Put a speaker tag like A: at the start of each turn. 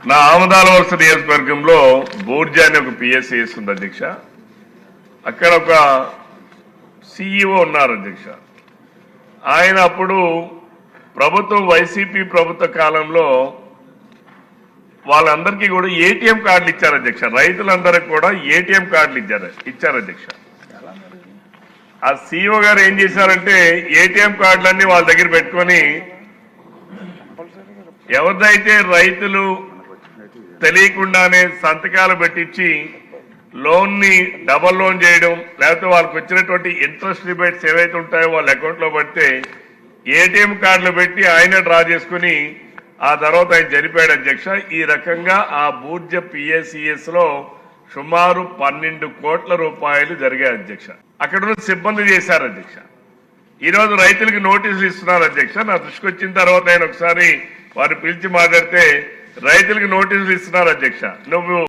A: నా ఆమదాల వలస నియోజకవర్గంలో బోర్జా అని ఒక పిఎస్సిఎస్ ఉంది అధ్యక్ష. అక్కడ ఒక సిఇఓ ఉన్నారు అధ్యక్ష. ఆయన అప్పుడు ప్రభుత్వం వైసీపీ ప్రభుత్వ కాలంలో వాళ్ళందరికీ కూడా ఏటీఎం కార్డులు ఇచ్చారు అధ్యక్ష. రైతులందరికి కూడా ఏటీఎం కార్డులు ఇచ్చారు ఇచ్చారు అధ్యక్ష. ఆ సీఈఓ గారు ఏం చేశారంటే ఏటీఎం కార్డులన్నీ వాళ్ళ దగ్గర పెట్టుకొని ఎవరిదైతే రైతులు తెలియకుండానే సంతకాలు పెట్టించి లోన్ని డబల్ లోన్ చేయడం లేకపోతే వాళ్ళకి వచ్చినటువంటి ఇంట్రెస్ట్ రిబేట్స్ ఏవైతే ఉంటాయో వాళ్ళ అకౌంట్లో పెడితే పడితే ఏటీఎం కార్డులు పెట్టి ఆయన డ్రా చేసుకుని ఆ తర్వాత ఆయన చనిపోయాడు. అధ్యక్ష ఈ రకంగా ఆ బూర్జ పిఎస్సిఎస్లో సుమారు పన్నెండు కోట్ల రూపాయలు జరిగాయి అధ్యక్ష. అక్కడ ఉన్న సిబ్బంది చేశారు అధ్యక్ష. ఈరోజు రైతులకు నోటీసులు ఇస్తున్నారు అధ్యక్ష. నా దృష్టికి వచ్చిన తర్వాత ఆయన ఒకసారి వారు పిలిచి మాట్లాడితే రైతులకు నోటీసులు ఇస్తున్నారు అధ్యక్ష. నువ్వు